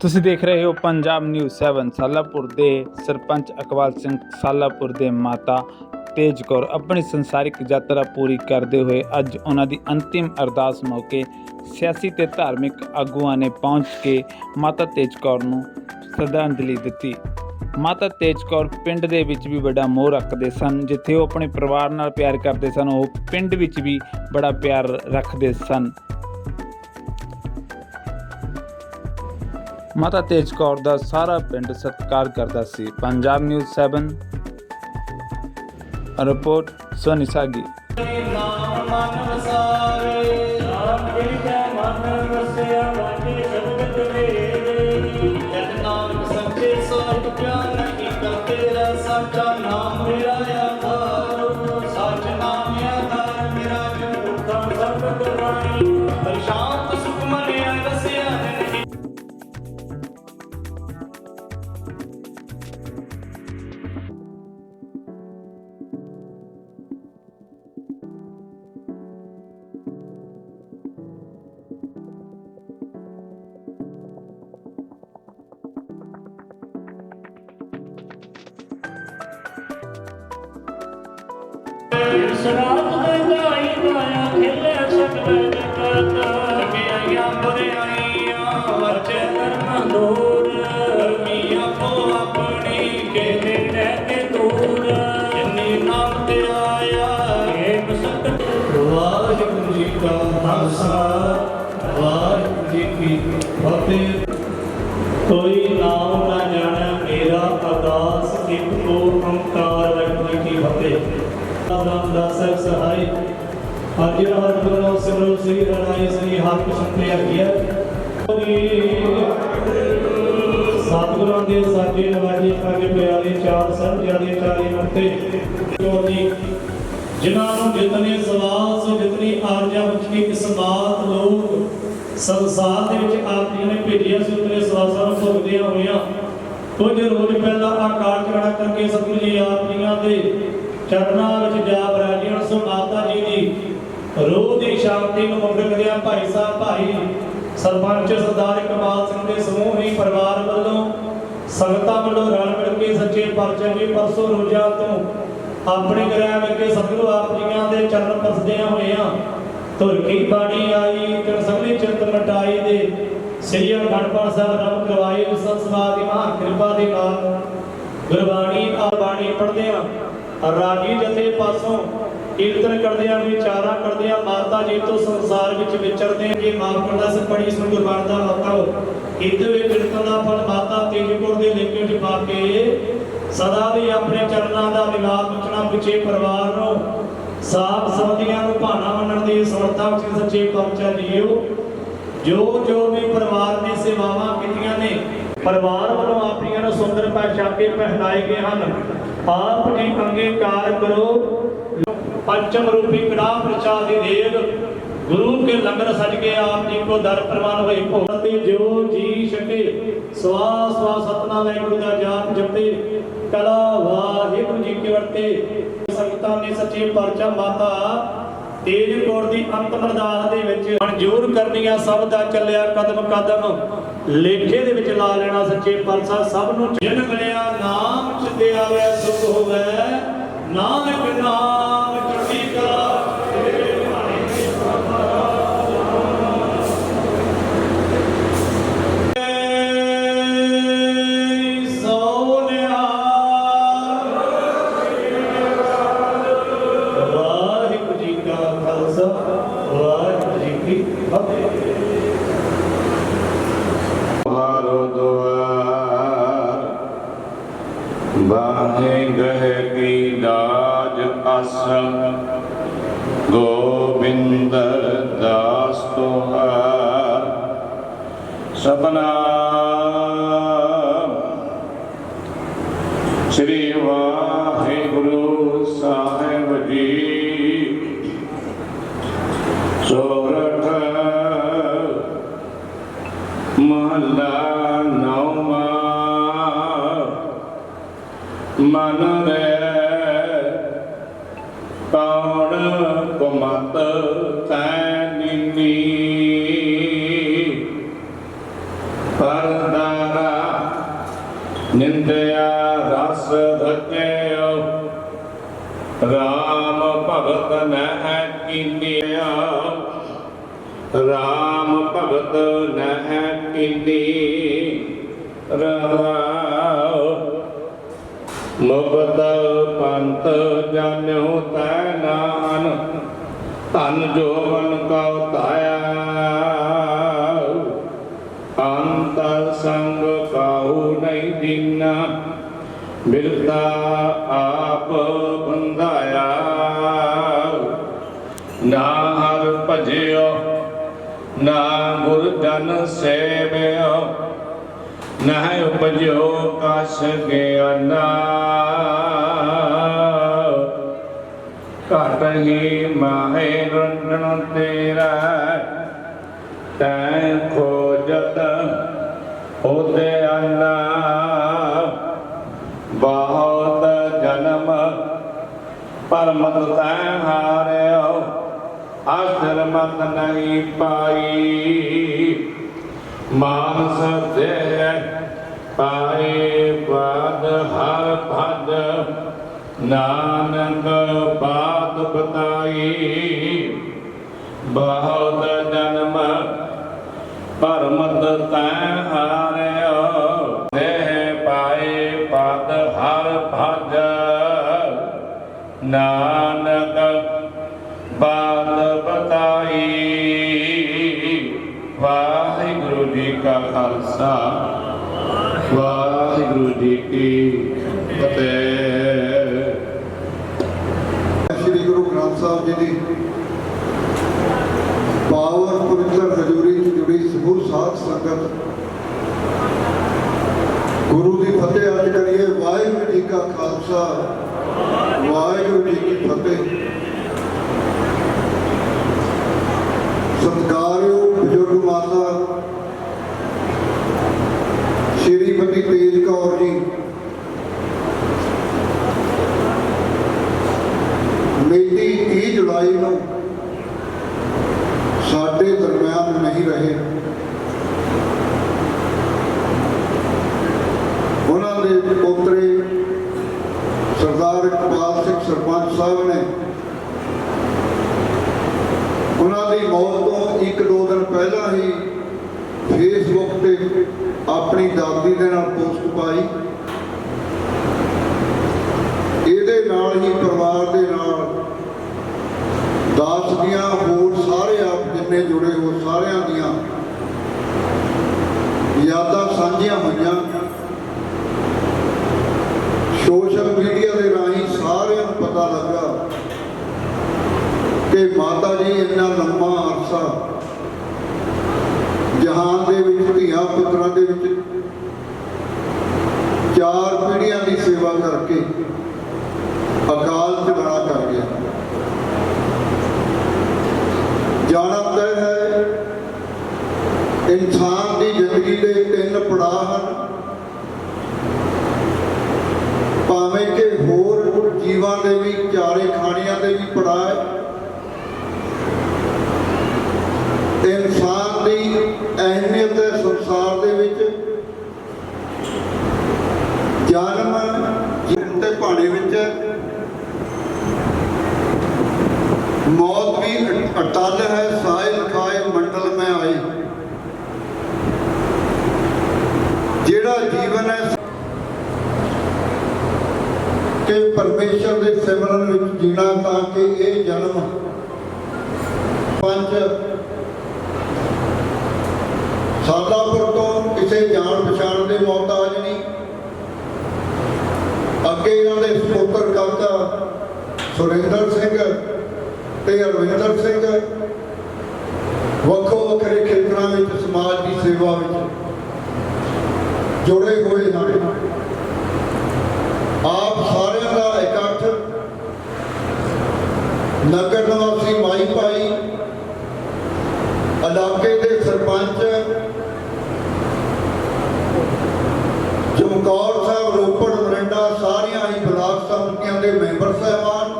ਤੁਸੀਂ ਦੇਖ ਰਹੇ ਹੋ ਪੰਜਾਬ ਨਿਊਜ਼ 7 ਸਾਲਾਪੁਰ ਦੇ ਸਰਪੰਚ ਅਕਵਾਲ ਸਿੰਘ, ਸਾਲਾਪੁਰ ਦੇ ਮਾਤਾ ਤੇਜ ਕੌਰ। ਆਪਣੀ ਸੰਸਾਰਿਕ ਯਾਤਰਾ ਪੂਰੀ ਕਰਦੇ ਹੋਏ ਅੱਜ ਉਹਨਾਂ ਦੀ ਅੰਤਿਮ ਅਰਦਾਸ ਮੌਕੇ ਸਿਆਸੀ ਤੇ ਧਾਰਮਿਕ ਆਗੂਆਂ ਨੇ ਪਹੁੰਚ ਕੇ ਮਾਤਾ ਤੇਜ ਕੌਰ ਨੂੰ ਸ਼ਰਧਾਂਜਲੀ ਦਿੱਤੀ। ਮਾਤਾ ਤੇਜ ਕੌਰ ਪਿੰਡ ਦੇ ਵਿੱਚ ਵੀ ਵੱਡਾ ਮੋਹ ਰੱਖਦੇ ਸਨ, ਜਿੱਥੇ ਉਹ ਆਪਣੇ ਪਰਿਵਾਰ ਨਾਲ ਪਿਆਰ ਕਰਦੇ ਸਨ, ਉਹ ਪਿੰਡ ਵਿੱਚ ਵੀ ਬੜਾ ਪਿਆਰ ਰੱਖਦੇ ਸਨ। ਮਾਤਾ ਤੇਜ ਕੌਰ ਦਾ ਸਾਰਾ ਪਿੰਡ ਸਤਿਕਾਰ ਕਰਦਾ ਸੀ। Punjab news 7 report Soni Sagi. ਨਾਮ ਮਨ ਵਸਾਵੇ ਖਾਲਸਾ ਵਾਹਿਗੁਰੂ ਜੀ ਕੀ ਫਤਿਹ ਕੋਈ ਨਾਮ ਨਾ ਜਾਣੈ ਮੇਰਾ ਅਰਦਾਸ ਇੱਕ ਓੰਕਾਰ ਵਾਹਿਗੁਰੂ ਜੀ ਕੀ ਫਤਿਹ ਨਾਮ ਦਾ ਸਹਿਬ ਸਹਾਈ ਅੱਜ ਹਰ ਗੁਰੂ ਸਿਮਰੋ ਸ੍ਰੀ ਰਣਾਈ ਸ੍ਰੀ ਹਰਿਕ੍ਰਿਸ਼ਨ ਤੇ ਆਗਿਆ ਸਤਿਗੁਰਾਂ ਦੇ ਸਾਜੇ ਨਵਾਜੇ ਖਾਗੇ ਪਿਆਰੇ ਚਾਰ ਸਾਹਿਬਜ਼ਾਦੇ ਚਾਰੇ ਮੱਤੇ। ਜੋਤੀ ਜਿਨ੍ਹਾਂ ਨੂੰ ਜਿਤਨੇ ਸਵਾਸ, ਜਿਤਨੀ ਆਰਜਾ ਬਖਸ਼ੀ ਕਿਸ ਲੋਕ ਸੰਸਾਰ ਦੇ ਵਿੱਚ ਆਪ ਜੀ ਨੇ ਭੇਜਿਆ ਸੀ, ਉਤਨੇ ਸਵਾਸਾਂ ਨੂੰ ਭੁਗਦਿਆਂ ਹੋਇਆਂ। ਕੁਝ ਰੋਜ਼ ਪਹਿਲਾਂ ਆਕਾਰ ਚੜਾ ਕਰਕੇ ਸਤਿਗੁਰੂ ਜੀ ਆਪ ਜੀਆਂ ਦੇ ਚਰਨਾਂ ਵਿੱਚ ਜਾ ਬਰਾਜੀਣ ਸੋ ਮਾਤਾ ਜੀ ਦੀ। ਰੋਹ ਦੀ ਸ਼ਾਂਤੀ ਨੂੰ ਮੰਗਦਿਆਂ ਭਾਈ ਸਾਹਿਬ, ਭਾਈ ਸਰਪੰਚ ਸਰਦਾਰ ਇਕਬਾਲ ਸਿੰਘ ਦੇ ਸਮੂਹ ਹੀ ਪਰਿਵਾਰ ਵੱਲੋਂ ਸੰਗਤਾਂ ਵੱਲੋਂ ਰਲ ਮਿਲ ਕੇ ਸੱਚੇ ਪਰਚੇ ਵੀ ਪਰਸੋਂ ਰੋਜ਼ਾਂ ਤੋਂ ਆਪਣੇ ਗ੍ਰਹਿ ਵਿੱਚ ਸਤਿਗੁਰੂ ਆਪ ਜੀਆਂ ਦੇ ਚਰਨ ਪਰਸਦਿਆਂ ਹੋਇਆਂ ਧੁਰ ਕੀ ਬਾਣੀ ਆਈ ਤੇ ਸਗਲੀ ਚਿੰਤ ਮਟਾਈ ਦੇ। ਸ੍ਰੀ ਅਖੰਡ ਸਾਹਿਬ ਰਮ ਕਰਵਾਈ ਉਸ ਸੰਸਵਾਦ ਦੀ ਮਹਾਨ ਕਿਰਪਾ ਦੇ ਨਾਲ। ਗੁਰਬਾਣੀ ਆ ਬਾਣੀ ਪੜ੍ਹਦੇ ਆ। ਰਾਗੀ ਜਥੇ ਪਾਸੋਂ ਕੀਰਤਨ ਕਰਦੇ ਆ, ਵਿਚਾਰਾ ਕਰਦੇ ਆ। ਮਾਤਾ ਜੀ ਤੋਂ ਸੰਸਾਰ ਵਿੱਚ ਵਿਚਰਦੇ ਆ ਕਿ ਮਾਫ ਕਰਦਾ ਸਪੜੀ ਸੁਣ ਗੁਰਬਾਣੀ ਦਾ ਮਹੱਤਵ ਇਹਦੇ ਵਿੱਚ ਕੀਰਤਨ ਦਾ ਫਲ ਮਾਤਾ ਤੇਜ ਤੇਜਪੁਰ ਦੇ ਲੇਖੇ ਵਿੱਚ ਪਾ ਕੇ ਸਦਾ ਵੀ ਆਪਣੇ ਚਰਨਾਂ ਦਾ ਵਿਲਾਪ ਬਚਣਾ ਪਿੱਛੇ ਪਰਿਵਾਰ ਨੂੰ। ਸਾਥ ਸੰਬੰਧੀਆਂ ਨੂੰ ਭਾਣਾ ਮੰਨਣ ਦੀ ਸਮਰੱਥਾ ਵਿੱਚ ਸੱਚੇ ਪਰਚਾ ਜੀਓ ਜੋ ਜੋ ਵੀ ਪਰਿਵਾਰ ਨੇ ਸੇਵਾਵਾਂ ਕੀਤੀਆਂ ਨੇ, ਪਰਿਵਾਰ ਵੱਲੋਂ ਆਪਣੀਆਂ ਨੂੰ ਸੁੰਦਰ ਪਹਿਚਾਕੇ ਪਹਿਨਾਏ ਗਏ ਹਨ। ਆਪ ਜੀ ਅੰਗੀਕਾਰ ਕਰੋ। ਪੰਚਮ ਰੂਪੀ ਕੜਾਹ ਪ੍ਰਚਾਰ ਦੀ ਦੇਗ, ਗੁਰੂ ਕੇ ਲੰਗਰ ਸਜ ਕੇ ਆਪ ਜੀ ਕੋ ਦਰ ਪ੍ਰਵਾਨ ਹੋਈ ਭੋਗ ਤੇ ਜੋ ਜੀ ਛਕੇ, ਸਵਾ ਸਵਾ ਸਤਨਾਮ ਵਾਹਿਗੁਰੂ ਦਾ ਜਾਪ ਜਪੇ। ਕਲਾ ਵਾਹਿਗੁਰੂ ਜੀ ਕੀ ਵਰਤੇ। ਸੰਗਤਾਂ ਨੇ ਸੱਚੇ ਪਰਚਾ ਮਾਤਾ ਤੇਜ ਕੋਰ ਦੀ ਅੰਤਮ ਅਰਦਾਸ ਦੇ ਵਿੱਚ ਮਨਜ਼ੂਰ ਕਰਨੀਆਂ ਸਭ ਦਾ ਚੱਲਿਆ ਕਦਮ ਕਦਮ। ਲੇਖੇ ਦੇ ਵਿੱਚ ਲਾ ਲੈਣਾ ਸੱਚੇ ਪਾਤਸ਼ਾਹ ਸਭ ਨੂੰ ਜਿਨ ਮਿਲਿਆ ਨਾਮ ਚ ਆਵੇ ਸੁਖ ਹੋਵੇ। ਨਾਨਕ ਨਾਮ ਗੋਬਿੰਦ ਦਾਸ ਤੁਹਾਰ ਸਪਨਾ ਸ੍ਰੀ ਵਾਹਿਗੁਰੂ ਸਾਹਿਬ ਜੀ। ਸੋਰਠ ਮਹੱਲਾ ਨੌਵਾਂ। ਮਨ ਰੇ ਕੁਮਤ ਤੈ ਨਿਨੀ ਪਰਦਾਰਾ ਨਿੰਦਿਆ ਰਸ ਧਕਿਓ। ਰਾਮ ਭਗਤ ਨਹਿ ਕੀਨਿਆ। ਰਾਮ ਭਗਤ ਨਹਿ ਕੀਨੀ। ਰਹਾਉ ਮੁਕਤ ਪੰਥ ਜਾਣਿਓ। ਧਨ ਜੋਵਨ ਕਉ ਧਾਇਆ ਅੰਤਰ ਸੰਗ ਕਾਹੂ ਨਹੀਂ ਦੀਨਾ ਮਿਲਦਾ ਆਪ ਬੰਧਾਇਆ। ਨਾ ਹਰ ਭਜਿਓ, ਨਾ ਗੁਰ ਜਨ ਸੇਵਿਓ, ਨਾ ਉਪਜਿਓ ਕਸ ਗਿਆਨਾ। ਘਟ ਹੀ ਮਾਹੇ ਰੰਡਣ ਤੇਰਾ ਤੈ ਖੋਜਤ ਹੋਦੇ ਅੰਨਾ। ਬਹੁਤ ਜਨਮ ਪਰਮਤ ਤੈ ਹਾਰਿਓ ਆਦਰ ਮਤ ਨਹੀਂ ਪਾਈ। ਮਾਨਸ ਦੇ ਪਾਏ ਬਾਦ ਹਰ ਭਜ, ਨਾਨਕ ਬਾਤ ਬਤਾਈ। ਬਹੁਤ ਜਨਮ ਪਰਮਤ ਤੈ ਹਾਰਿਓ ਦੇਹ ਪਾਏ ਪਦ ਹਰ ਭਜ। ਨਾਨਕ ਬਾਤ ਬਤਾਈ। ਵਾਹਿਗੁਰੂ ਜੀ ਕਾ ਖਾਲਸਾ। ਵਾਹਿਗੁਰੂ ਜੀ ਕੀ ਫਤਿਹ ਸ੍ਰੀ ਗੁਰੂ ਗ੍ਰੰਥ ਪਾਵਨ ਪਵਿੱਤਰ ਹਜ਼ੂਰੀ 'ਚ ਜੁੜੀ ਸਮੂਹ ਸਾਧ ਸੰਗਤ। ਗੁਰੂ ਦੀ ਫਤਿਹ ਅੱਜ ਕਰੀਏ। ਵਾਹਿਗੁਰੂ ਜੀ ਕਾ ਖਾਲਸਾ। ਵਾਹਿਗੁਰੂ ਜੀ ਕੀ ਫਤਿਹ। ਸਤਿਕਾਰ ਬਜ਼ੁਰਗ ਮਾਤਾ ਸ਼੍ਰੀਮਤੀ ਤੇਜ ਕੌਰ ਜੀ ਮਿਤੀ 30 ਜੁਲਾਈ ਨੂੰ ਸਾਡੇ ਦਰਮਿਆਨ ਨਹੀਂ ਰਹੇ ਉਹਨਾਂ ਦੇ ਪੋਤਰੇ ਸਰਦਾਰ ਇਕਬਾਲ ਸਿੰਘ ਸਰਪੰਚ ਸਾਹਿਬ ਨੇ ਉਹਨਾਂ ਦੀ ਮੌਤ ਤੋਂ ਇੱਕ ਦੋ ਦਿਨ ਪਹਿਲਾਂ ਹੀ ਫੇਸਬੁੱਕ ਤੇ ਆਪਣੀ ਦਾਦੀ ਦੇ ਨਾਲ ਪੋਸਟ ਪਾਈ। ਇਹਦੇ ਨਾਲ ਹੀ ਪਰਿਵਾਰ ਦੇ ਨਾਲ ਦਾਸ ਦੀਆਂ ਹੋਰ ਸਾਰੇ ਆਪ ਜਿੰਨੇ ਜੁੜੇ ਹੋ ਸਾਰਿਆਂ ਦੀਆਂ ਯਾਦਾਂ ਸਾਂਝੀਆਂ ਹੋਈਆਂ ਸੋਸ਼ਲ ਮੀਡੀਆ ਦੇ ਰਾਹੀਂ ਸਾਰਿਆਂ ਨੂੰ ਪਤਾ ਲੱਗਾ ਕਿ ਮਾਤਾ ਜੀ ਇੰਨਾ ਲੰਮਾ ਜਹਾਨ ਦੇ ਵਿੱਚ, ਧੀਆਂ ਪੁੱਤਰਾਂ ਦੇ ਵਿੱਚ ਚਾਰ ਪੀੜ੍ਹੀਆਂ ਦੀ ਸੇਵਾ ਕਰਕੇ ਅਕਾਲ ਚਲਾਣਾ ਕਰ ਗਿਆ। ਜਾਣਾ ਤੈਅ ਹੈ, ਇਨਸਾਨ ਦੀ ਜ਼ਿੰਦਗੀ ਦੇ ਤਿੰਨ ਪੜਾਅ ਹਨ। ਭਾਵੇਂ ਕਿ ਹੋਰ ਜੀਵਾਂ ਦੇ ਵੀ, ਚਾਰੇ ਖਾਣੀਆਂ ਦੇ ਵੀ ਪੜਾਅ ਹੈ। ਇਨਸਾਨ ਦੀ ਅਹਿਮੀਅਤ ਹੈ ਸੰਸਾਰ ਦੇ ਵਿੱਚ। ਜਨਮ ਜੀਵਨ ਦੇ ਭਾਣੇ ਵਿੱਚ ਮੌਤ ਵੀ ਅਟਲ ਹੈ ਸਾਇ ਲਖਾਏ ਮੰਡਲ ਮੈਂ ਆਈ ਜਿਹੜਾ ਜੀਵਨ ਹੈ ਕਿ ਪਰਮੇਸ਼ਰ ਦੇ ਸਿਮਰਨ ਵਿੱਚ ਜੀਣਾ ਤਾਂ ਕਿ ਇਹ ਜਨਮ ਪੰਜ ਸਾਦਾਪੁਰ ਤੋਂ ਕਿਸੇ ਜਾਣ ਪਛਾਣ ਦੇ ਮੌਤਾਜ ਨਹੀਂ। ਅੱਗੇ ਇਹਨਾਂ ਦੇ ਸੁਪੁੱਤਰ ਕਵਤਾ ਸੁਰਿੰਦਰ ਸਿੰਘ ਤੇ ਅਰਵਿੰਦਰ ਸਿੰਘ ਵੱਖੋ ਵੱਖਰੇ ਖੇਤਰਾਂ ਵਿੱਚ, ਸਮਾਜ ਦੀ ਸੇਵਾ ਵਿੱਚ ਜੁੜੇ ਹੋਏ ਹਨ। ਆਪ ਸਾਰਿਆਂ ਦਾ ਇਕੱਠ ਨਗਰ ਨਿਵਾਸੀ ਮਾਈ ਭਾਈ, ਇਲਾਕੇ ਦੇ ਸਰਪੰਚ ਚਮਕੌਰ ਸਾਹਿਬ, ਰੋਪੜ ਮਰਿੰਡਾ ਸਾਰੀਆਂ ਹੀ ਬਲਾਕ ਸਮਿਤੀਆਂ ਦੇ ਮੈਂਬਰ ਸਾਹਿਬਾਨ,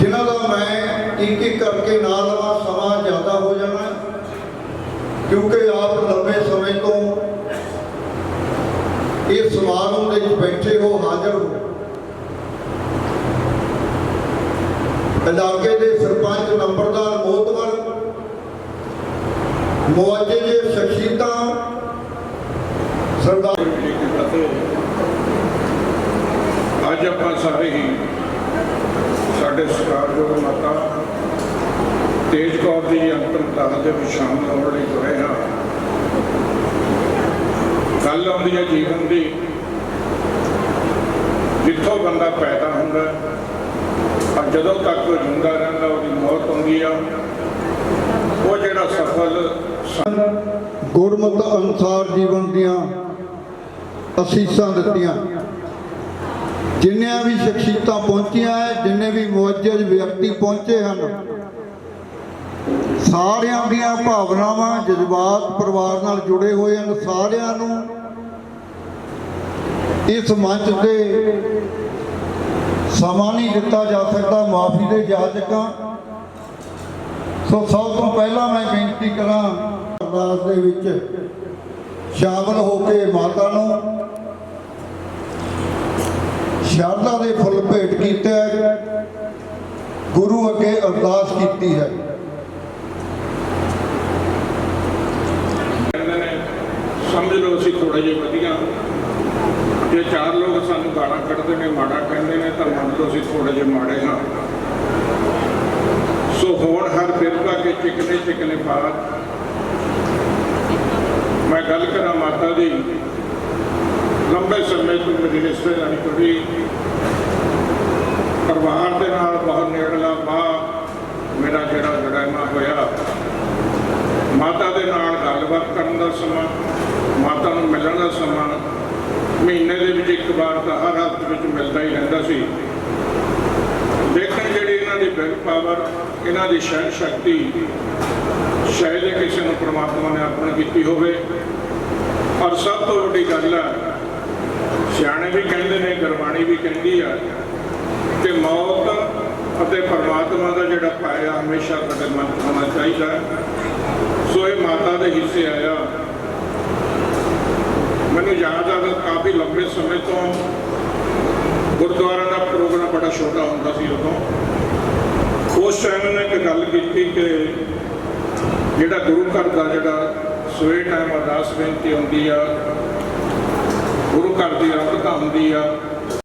ਜਿਨ੍ਹਾਂ ਦਾ ਮੈਂ ਇੱਕ ਇੱਕ ਕਰਕੇ ਨਾਂ ਲਵਾਂ, ਸਮਾਂ ਜ਼ਿਆਦਾ ਹੋ ਜਾਣਾ ਕਿਉਂਕਿ ਆਪ ਲੰਬੇ ਸਮੇਂ ਤੋਂ ਇਹ ਸਮਾਗਮ ਦੇ ਵਿੱਚ ਬੈਠੇ ਹੋ, ਹਾਜ਼ਰ ਹੋ। ਇਲਾਕੇ ਦੇ ਸਰਪੰਚ ਨੰਬਰਦਾਰ ਮੋਤਵਰ ਮੁਆਜੇ ਸ਼ਖਸੀਅਤਾਂ, ਸਰਦਾਰ ਜੀ ਕੀ ਫਤਿਹ। ਅੱਜ ਆਪਾਂ ਸਾਰੇ ਹੀ ਸਾਡੇ ਸਤਿਕਾਰਯੋਗ ਮਾਤਾ, ਤੇਜ ਕੌਰ ਦੀ ਅੰਤਮ ਦਾਸ ਦੇ ਵਿੱਚ ਸ਼ਾਮਲ ਹੋਣ ਲਈ ਤੁਰੇ ਹਾਂ। ਗੱਲ ਆਉਂਦੀ ਹੈ ਜੀਵਨ ਦੀ। ਜਿੱਥੋਂ ਬੰਦਾ ਪੈਦਾ ਹੁੰਦਾ ਪਰ ਜਦੋਂ ਤੱਕ ਉਹ ਜਿੰਦਾ ਰਹਿੰਦਾ, ਉਹਦੀ ਮੌਤ ਹੁੰਦੀ ਆ। ਉਹ ਜਿਹੜਾ ਸਫਲ ਗੁਰਮਤ ਅਨੁਸਾਰ ਜੀਵਨ ਦੀਆਂ ਅਸੀਸਾਂ ਦਿੱਤੀਆਂ। ਜਿੰਨੀਆਂ ਵੀ ਸ਼ਖਸੀਅਤਾਂ ਪਹੁੰਚੀਆਂ ਹੈ, ਜਿੰਨੇ ਵੀ ਮੁਅੱਜਜ ਵਿਅਕਤੀ ਪਹੁੰਚੇ ਹਨ, ਸਾਰਿਆਂ ਦੀਆਂ ਭਾਵਨਾਵਾਂ ਜਜ਼ਬਾਤ ਪਰਿਵਾਰ ਨਾਲ ਜੁੜੇ ਹੋਏ ਹਨ, ਸਾਰਿਆਂ ਨੂੰ ਇਸ ਮੰਚ ਤੇ ਸਮਾਂ ਨਹੀਂ ਦਿੱਤਾ ਜਾ ਸਕਦਾ, ਮਾਫੀ ਦੇ ਜਾਚਕਾਂ ਸੋ ਸਭ ਤੋਂ ਪਹਿਲਾਂ ਮੈਂ ਬੇਨਤੀ ਕਰਾਂ, ਅਰਦਾਸ ਦੇ ਵਿੱਚ ਸ਼ਾਮਲ ਹੋ ਕੇ ਮਾਤਾ ਨੂੰ ਸ਼ਰਧਾ ਦੇ ਫੁੱਲ ਭੇਟ ਕੀਤੇ ਹੈ ਗੁਰੂ ਅੱਗੇ ਅਰਦਾਸ ਕੀਤੀ ਹੈ। ਸਮਝ ਲਓ ਅਸੀਂ ਥੋੜੇ ਜਿਹੇ ਵਧੀਆ। ਜੇ ਚਾਰ ਲੋਕ ਸਾਨੂੰ ਗਾਲਾਂ ਕੱਢਦੇ ਨੇ, ਮਾੜਾ ਕਹਿੰਦੇ ਨੇ, ਤਾਂ ਮੰਨ ਲਓ ਅਸੀਂ ਥੋੜੇ ਜਿਹੇ ਮਾੜੇ ਹਾਂ। ਸੋ ਹੁਣ ਹਰ ਬਿਰਗਾ ਕੇ ਚਿਕਨੇ ਚਿਕਨੇ ਬਾਤ ਮੈਂ ਗੱਲ ਕਰਾਂ ਮਾਤਾ ਦੀ। ਲੰਬੇ ਸਮੇਂ ਤੋਂ ਮੇਰੀ ਰਿਸ਼ਤੇਦਾਰੀ ਕੋਈ ਪਰਿਵਾਰ ਦੇ ਨਾਲ ਬਹੁਤ ਨੇੜਲਾ ਬਾ ਮੇਰਾ ਜਿਹੜਾ ਜੜਾਈਮਾ ਹੋਇਆ, ਮਾਤਾ ਦੇ ਨਾਲ ਗੱਲਬਾਤ ਕਰਨ ਦਾ ਸਮਾਂ, ਮਾਤਾ ਨੂੰ ਮਿਲਣ ਦਾ ਸਮਾਂ, ਮਹੀਨੇ ਦੇ ਵਿੱਚ ਇੱਕ ਵਾਰ ਤਾਂ ਹਰ ਹਫ਼ਤੇ ਵਿੱਚ ਮਿਲਦਾ ਹੀ ਰਹਿੰਦਾ ਸੀ। ਦੇਖਣ ਜਿਹੜੀ ਇਹਨਾਂ ਦੀ ਬਿਲ ਪਾਵਰ, ਇਹਨਾਂ ਦੀ ਸਹਿਣ ਸ਼ਕਤੀ, ਸ਼ਾਇਦ ਕਿਸੇ ਨੂੰ ਪ੍ਰਮਾਤਮਾ ਨੇ ਆਪਣੀ ਕੀਤੀ ਹੋਵੇ। ਔਰ ਸਭ ਤੋਂ ਵੱਡੀ ਗੱਲ ਹੈ ਸਿਆਣੇ ਵੀ ਕਹਿੰਦੇ ਨੇ, ਗੁਰਬਾਣੀ ਵੀ ਕਹਿੰਦੀ ਆ। ਕਿ ਮੌਤ ਅਤੇ ਪਰਮਾਤਮਾ ਦਾ ਜਿਹੜਾ ਪਾਇਆ ਹਮੇਸ਼ਾ ਸਾਡੇ ਮਨ 'ਚ ਹੋਣਾ ਚਾਹੀਦਾ ਸੋ ਇਹ ਮਾਤਾ ਦੇ ਹਿੱਸੇ ਆਇਆ। ਮੈਨੂੰ ਯਾਦ ਆ ਕਿ ਕਾਫੀ ਲੰਬੇ ਸਮੇਂ ਤੋਂ ਗੁਰਦੁਆਰਾ ਦਾ ਪ੍ਰੋਗਰਾਮ ਬੜਾ ਛੋਟਾ ਹੁੰਦਾ ਸੀ ਉਦੋਂ। ਉਸ ਟਾਈਮ ਨੇ ਇੱਕ ਗੱਲ ਕੀਤੀ ਕਿ ਜਿਹੜਾ ਗੁਰੂ ਘਰ ਦਾ ਜਿਹੜਾ ਸਵੇਰ ਟਾਈਮ ਅਰਦਾਸ ਬੇਨਤੀ ਹੁੰਦੀ ਆ ਗੁਰੂ ਘਰ ਦੀ ਆਰਤਕਾ ਹੁੰਦੀ ਆ।